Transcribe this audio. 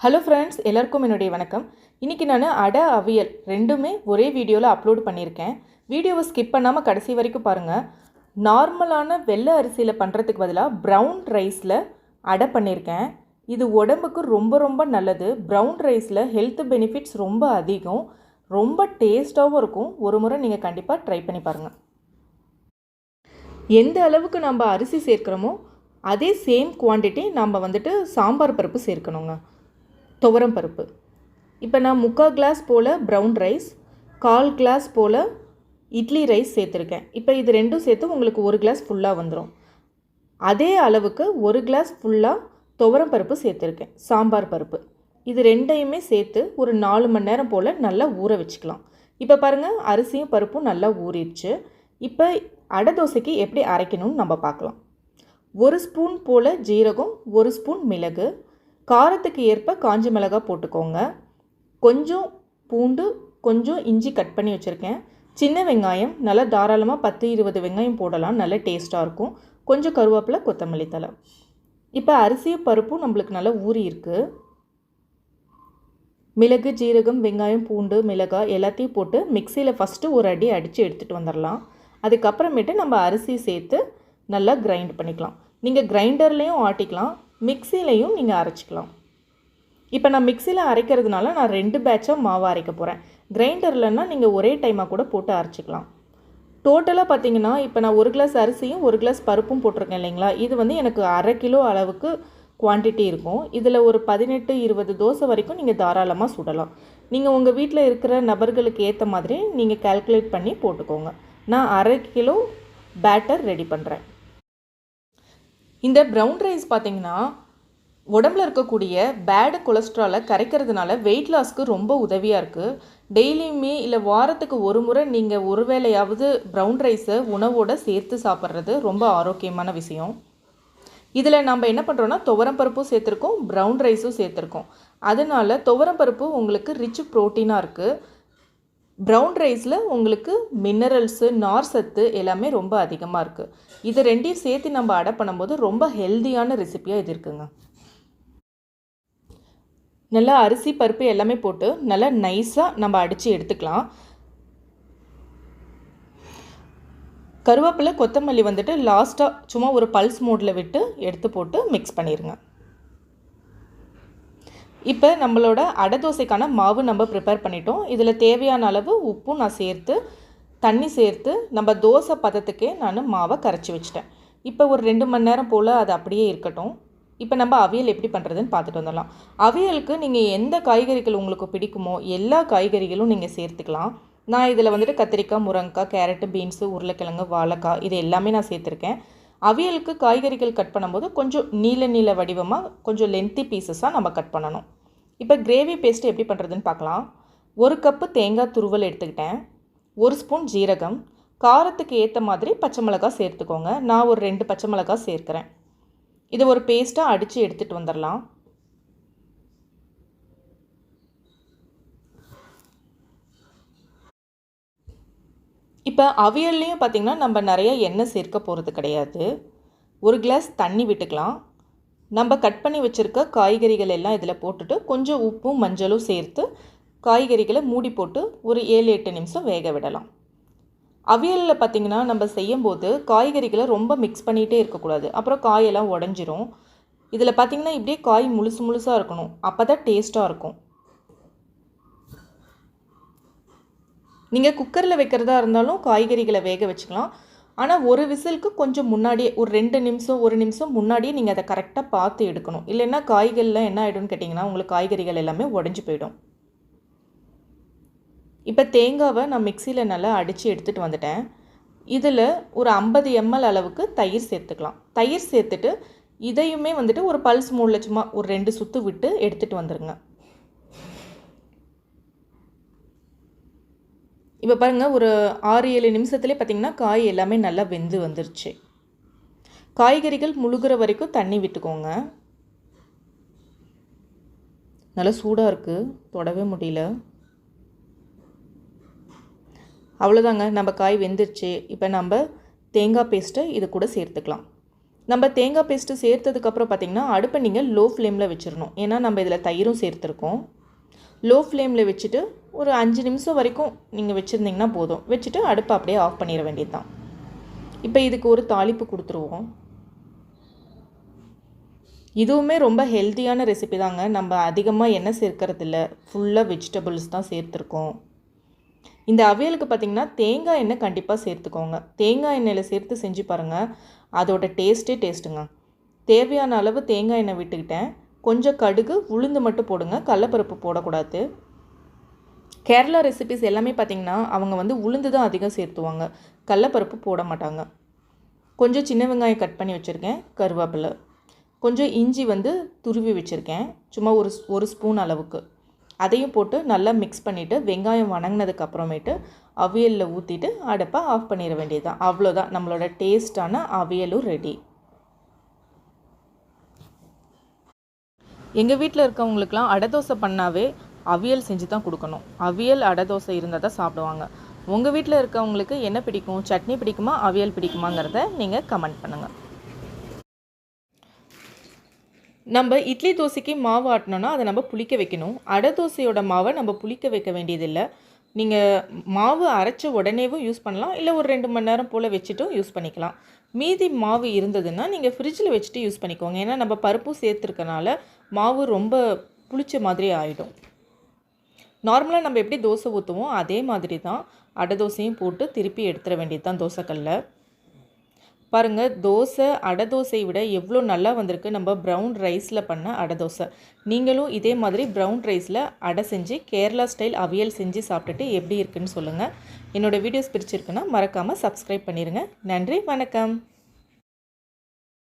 Hello friends எல்லாருக்கும் என்னுடைய வணக்கம். இன்றைக்கி நான் அடை அவியல் ரெண்டுமே ஒரே வீடியோவில் அப்லோட் பண்ணியிருக்கேன் வீடியோவை ஸ்கிப் பண்ணாமல் கடைசி வரைக்கும் பாருங்கள் நார்மலான வெள்ளை அரிசியில் பண்ணுறதுக்கு பதிலாக ப்ரௌன் ரைஸில் அடை பண்ணியிருக்கேன் இது உடம்புக்கு ரொம்ப ரொம்ப நல்லது. ப்ரௌன் ரைஸில் ஹெல்த் பெனிஃபிட்ஸ் ரொம்ப அதிகம். ரொம்ப டேஸ்ட்டாகவும் இருக்கும். ஒரு முறை நீங்கள் கண்டிப்பாக ட்ரை பண்ணி பாருங்கள் எந்த அளவுக்கு நம்ம அரிசி சேர்க்குறோமோ அதே சேம் குவான்டிட்டி நம்ம வந்துட்டு சாம்பார் பருப்பு சேர்க்கணுங்க. துவரம் பருப்பு. இப்போ நான் முக்கால் கிளாஸ் போல் ப்ரௌன் ரைஸ் கால் கிளாஸ் போல் இட்லி ரைஸ் சேர்த்துருக்கேன். இப்போ இது ரெண்டும் சேர்த்து உங்களுக்கு ஒரு கிளாஸ் ஃபுல்லாக வந்துடும் அதே அளவுக்கு ஒரு கிளாஸ் ஃபுல்லாக துவரம் பருப்பு சேர்த்துருக்கேன். சாம்பார் பருப்பு. இது ரெண்டையுமே சேர்த்து ஒரு நாலு மணி நேரம் போல் நல்லா ஊற வச்சுக்கலாம். இப்போ பாருங்கள் அரிசியும் பருப்பும் நல்லா ஊறிடுச்சு. இப்போ அடை தோசைக்கு எப்படி அரைக்கணும்னு நம்ம பார்க்கலாம். ஒரு ஸ்பூன் போல் ஜீரகம் ஒரு ஸ்பூன் மிளகு காரத்துக்கு ஏற்ப காஞ்ச மிளகாய் போட்டுக்கோங்க. கொஞ்சம் பூண்டு கொஞ்சம் இஞ்சி கட் பண்ணி வச்சுருக்கேன். சின்ன வெங்காயம் நல்லா தாராளமாக பத்து இருபது வெங்காயம் போடலாம். நல்ல டேஸ்ட்டாக இருக்கும். கொஞ்சம் கருவேப்பிலை கொத்தமல்லி தலை இப்போ அரிசியும் பருப்பும் நம்மளுக்கு நல்லா ஊறி இருக்குது மிளகு ஜீரகம் வெங்காயம் பூண்டு மிளகாய் எல்லாத்தையும் போட்டு மிக்சியில் ஃபஸ்ட்டு ஒரு அடி அடித்து எடுத்துகிட்டு வந்துடலாம் அதுக்கப்புறமேட்டு நம்ம அரிசி சேர்த்து நல்லா கிரைண்ட் பண்ணிக்கலாம். நீங்கள் கிரைண்டர்லேயும் ஆட்டிக்கலாம். மிக்சிலையும் நீங்கள் அரைச்சிக்கலாம். இப்போ நான் மிக்சியில் அரைக்கிறதுனால நான் ரெண்டு பேட்சாக மாவு அரைக்க போகிறேன் கிரைண்டர்லன்னா நீங்கள் ஒரே டைமாக கூட போட்டு அரைச்சிக்கலாம். டோட்டலாக பார்த்தீங்கன்னா இப்போ நான் ஒரு கிளாஸ் அரிசியும் ஒரு கிளாஸ் பருப்பும் போட்டிருக்கேன் இல்லைங்களா? இது வந்து எனக்கு அரை கிலோ அளவுக்கு குவான்டிட்டி இருக்கும். இதில் ஒரு பதினெட்டு இருபது தோசை வரைக்கும் நீங்கள் தாராளமாக சுடலாம். நீங்கள் உங்கள் வீட்டில் இருக்கிற நபர்களுக்கு ஏற்ற மாதிரி நீங்கள் கால்குலேட் பண்ணி போட்டுக்கோங்க. நான் அரை கிலோ பேட்டர் ரெடி பண்ணுறேன் இந்த ப்ரௌன் ரைஸ் பார்த்தீங்கன்னா உடம்புல இருக்கக்கூடிய பேடு கொலஸ்ட்ராலை கரைக்கிறதுனால வெயிட் லாஸ்க்கு ரொம்ப உதவியாக இருக்குது டெய்லியுமே இல்லை வாரத்துக்கு ஒரு முறை நீங்கள் ஒரு வேளையாவது ப்ரௌன் ரைஸை உணவோடு சேர்த்து சாப்பிட்றது ரொம்ப ஆரோக்கியமான விஷயம். இதில் நம்ம என்ன பண்ணுறோன்னா துவரம் பருப்பும் சேர்த்துருக்கோம் ப்ரௌன் ரைஸும் சேர்த்துருக்கோம். அதனால துவரம் பருப்பு உங்களுக்கு ரிச் ப்ரோட்டீனாக இருக்குது ப்ரௌன் ரைஸில் உங்களுக்கு மினரல்ஸு நார் சத்து எல்லாமே ரொம்ப அதிகமாக இருக்குது இதை ரெண்டையும் சேர்த்து நம்ம அடை பண்ணும்போது ரொம்ப ஹெல்த்தியான ரெசிப்பியாக இது இருக்குங்க. நல்லா அரிசி பருப்பு எல்லாமே போட்டு நல்லா நைஸாக நம்ம அடித்து எடுத்துக்கலாம். கருவேப்பிலை கொத்தமல்லி வந்துட்டு லாஸ்ட்டாக சும்மா ஒரு பல்ஸ் மோடில் விட்டு எடுத்து போட்டு மிக்ஸ் பண்ணிடுங்க இப்போ நம்மளோட அடை தோசைக்கான மாவு நம்ம ப்ரிப்பேர் பண்ணிட்டோம். இதில் தேவையான அளவு உப்பும் நான் சேர்த்து தண்ணி சேர்த்து நம்ம தோசை பதத்துக்கே நான் மாவை கரைச்சி வச்சிட்டேன். இப்போ ஒரு ரெண்டு மணி நேரம் போல் அது அப்படியே இருக்கட்டும். இப்போ நம்ம அவியல் எப்படி பண்ணுறதுன்னு பார்த்துட்டு வந்துடலாம். அவியலுக்கு நீங்கள் எந்த காய்கறிகள் உங்களுக்கு பிடிக்குமோ எல்லா காய்கறிகளும் நீங்கள் சேர்த்துக்கலாம். நான் இதில் வந்துட்டு கத்திரிக்காய் முருங்கைக்காய் கேரட்டு பீன்ஸு உருளைக்கிழங்கு வாழைக்காய் இது எல்லாமே நான் சேர்த்துருக்கேன். அவியலுக்கு காய்கறிகள் கட் பண்ணும்போது கொஞ்சம் நீல நீல வடிவமாக கொஞ்சம் லென்த்தி பீசஸாக நம்ம கட் பண்ணணும். இப்போ கிரேவி பேஸ்ட்டு எப்படி பண்ணுறதுன்னு பார்க்கலாம். ஒரு கப்பு தேங்காய் துருவல் எடுத்துக்கிட்டேன். ஒரு ஸ்பூன் ஜீரகம். காரத்துக்கு ஏற்ற மாதிரி பச்சை மிளகாய் சேர்த்துக்கோங்க. நான் ஒரு ரெண்டு பச்சை மிளகாய் சேர்க்குறேன். இதை ஒரு பேஸ்ட்டாக அடித்து எடுத்துகிட்டு வந்துடலாம் இப்போ அவியல்லையும் பார்த்திங்கன்னா நம்ம நிறைய எண்ணெய் சேர்க்க போகிறது கிடையாது. ஒரு கிளாஸ் தண்ணி விட்டுக்கலாம். நம்ம கட் பண்ணி வச்சுருக்க காய்கறிகள் எல்லாம் இதில் போட்டுட்டு கொஞ்சம் உப்பும் மஞ்சளும் சேர்த்து காய்கறிகளை மூடி போட்டு ஒரு ஏழு எட்டு நிமிஷம் வேக விடலாம். அவியலில் பார்த்திங்கன்னா நம்ம செய்யும்போது காய்கறிகளை ரொம்ப மிக்ஸ் பண்ணிகிட்டே இருக்கக்கூடாது. அப்புறம் காயெல்லாம் உடஞ்சிரும். இதில் பார்த்திங்கன்னா இப்படியே காய் முழுசு முழுசாக இருக்கணும். அப்போ தான் டேஸ்ட்டாக இருக்கும். நீங்கள் குக்கரில் வைக்கிறதா இருந்தாலும் காய்கறிகளை வேக வச்சுக்கலாம். ஆனால் ஒரு விசிலுக்கு கொஞ்சம் முன்னாடியே ஒரு ரெண்டு நிமிஷம் ஒரு நிமிஷம் முன்னாடியே நீங்கள் அதை கரெக்டாக பார்த்து எடுக்கணும். இல்லைன்னா காய்கறிலாம் என்ன ஆகிடும்னு கேட்டிங்கன்னா உங்களுக்கு காய்கறிகள் எல்லாமே உடஞ்சி போயிடும். இப்போ தேங்காவை நான் மிக்சியில் நல்லா அடித்து எடுத்துகிட்டு வந்துட்டேன். இதில் ஒரு ஐம்பது எம்எல் அளவுக்கு தயிர் சேர்த்துக்கலாம். தயிர் சேர்த்துட்டு இதையுமே வந்துட்டு ஒரு பல்ஸ் மூணு சும்மா ஒரு ரெண்டு சுற்று விட்டு எடுத்துகிட்டு வந்துடுங்க இப்போ பாருங்கள் ஒரு ஆறு ஏழு நிமிஷத்துலேயே பார்த்திங்கன்னா காய் எல்லாமே நல்லா வெந்து வந்துருச்சு. காய்கறிகள் முழுகிற வரைக்கும் தண்ணி விட்டுக்கோங்க. நல்லா சூடாக இருக்குது தொடவே முடியல. அவ்வளோதாங்க நம்ம காய் வெந்துருச்சு. இப்போ நம்ம தேங்காய் பேஸ்ட்டை இது கூட சேர்த்துக்கலாம். நம்ம தேங்காய் பேஸ்ட்டு சேர்த்ததுக்கப்புறம் பார்த்திங்கன்னா அடுப்பை நீங்கள் லோ ஃப்ளேமில் வச்சிடணும் ஏன்னா நம்ம இதில் தயிரும் சேர்த்துருக்கோம். லோ ஃப்ளேமில் வச்சுட்டு ஒரு அஞ்சு நிமிஷம் வரைக்கும் நீங்கள் வச்சுருந்தீங்கன்னா போதும். வச்சுட்டு அடுப்பை அப்படியே ஆஃப் பண்ணிட வேண்டியது தான் இப்போ இதுக்கு ஒரு தாளிப்பு கொடுத்துருவோம். இதுவுமே ரொம்ப ஹெல்த்தியான ரெசிபி தாங்க. நம்ம அதிகமாக எண்ணெய் சேர்க்கறதில்ல. ஃபுல்லாக வெஜிடபிள்ஸ் தான் சேர்த்துருக்கோம். இந்த அவியலுக்கு பார்த்திங்கன்னா தேங்காய் எண்ணெய் கண்டிப்பாக சேர்த்துக்கோங்க. தேங்காய் எண்ணெயில் சேர்த்து செஞ்சு பாருங்கள் அதோட டேஸ்ட்டே டேஸ்ட்டுங்க தேவையான அளவு தேங்காய் எண்ணெய் விட்டுக்கிட்டேன். கொஞ்சம் கடுகு உளுந்து மட்டும் போடுங்க. கடலப்பருப்பு போடக்கூடாது. கேரளா ரெசிபிஸ் எல்லாமே பார்த்திங்கன்னா அவங்க வந்து உளுந்து தான் அதிகம் சேர்த்துவாங்க. கடலப்பருப்பு போட மாட்டாங்க. கொஞ்சம் சின்ன வெங்காயம் கட் பண்ணி வச்சுருக்கேன் கருவேப்பிலை. கொஞ்சம் இஞ்சி வந்து துருவி வச்சுருக்கேன் சும்மா ஒரு ஒரு ஸ்பூன் அளவுக்கு. அதையும் போட்டு நல்லா மிக்ஸ் பண்ணிவிட்டு வெங்காயம் வணங்கினதுக்கு அப்புறமேட்டு அவியலில் ஊற்றிட்டு அடுப்பை ஆஃப் பண்ணிட வேண்டியது தான் அவ்வளோதான் நம்மளோட டேஸ்ட்டான அவியலும் ரெடி எங்கள் வீட்டில் இருக்கவங்களுக்குலாம் அடை தோசை பண்ணாவே அவியல் செஞ்சு தான் கொடுக்கணும். அவியல் அடை தோசை இருந்தால் தான் சாப்பிடுவாங்க. உங்கள் வீட்டில் இருக்கவங்களுக்கு என்ன பிடிக்கும்? சட்னி பிடிக்குமா? அவியல் பிடிக்குமாங்கிறத நீங்கள் கமெண்ட் பண்ணுங்கள் நம்ம இட்லி தோசைக்கு மாவு ஆட்டினோன்னா அதை நம்ம புளிக்க வைக்கணும். அடை தோசையோட மாவை நம்ம புளிக்க வைக்க வேண்டியதில்லை. நீங்கள் மாவு அரைச்ச உடனேவும் யூஸ் பண்ணலாம். இல்லை ஒரு ரெண்டு மணி நேரம் போல் வச்சுட்டும் யூஸ் பண்ணிக்கலாம். மீதி மாவு இருந்ததுன்னா நீங்கள் ஃப்ரிட்ஜில் வச்சுட்டு யூஸ் பண்ணிக்கோங்க. ஏன்னா நம்ம பருப்பும் சேர்த்துருக்கனால மாவு ரொம்ப புளிச்ச மாதிரி ஆகிடும் நார்மலாக நம்ம எப்படி தோசை ஊற்றுவோம் அதே மாதிரி தான் அடை தோசையும் போட்டு திருப்பி எடுத்துட வேண்டியது தான் தோசைக்கல்ல. பாருங்கள் தோசை அடை தோசையை விட எவ்வளோ நல்லா வந்திருக்கு நம்ம ப்ரௌன் ரைஸில் பண்ண அடை தோசை. நீங்களும் இதே மாதிரி ப்ரௌன் ரைஸில் அடை செஞ்சு கேரளா ஸ்டைல் அவியல் செஞ்சு சாப்பிட்டுட்டு எப்படி இருக்குன்னு சொல்லுங்கள் என்னோடய வீடியோஸ் பிடிச்சிருக்குன்னா மறக்காமல் சப்ஸ்கிரைப் பண்ணிடுங்க நன்றி வணக்கம்.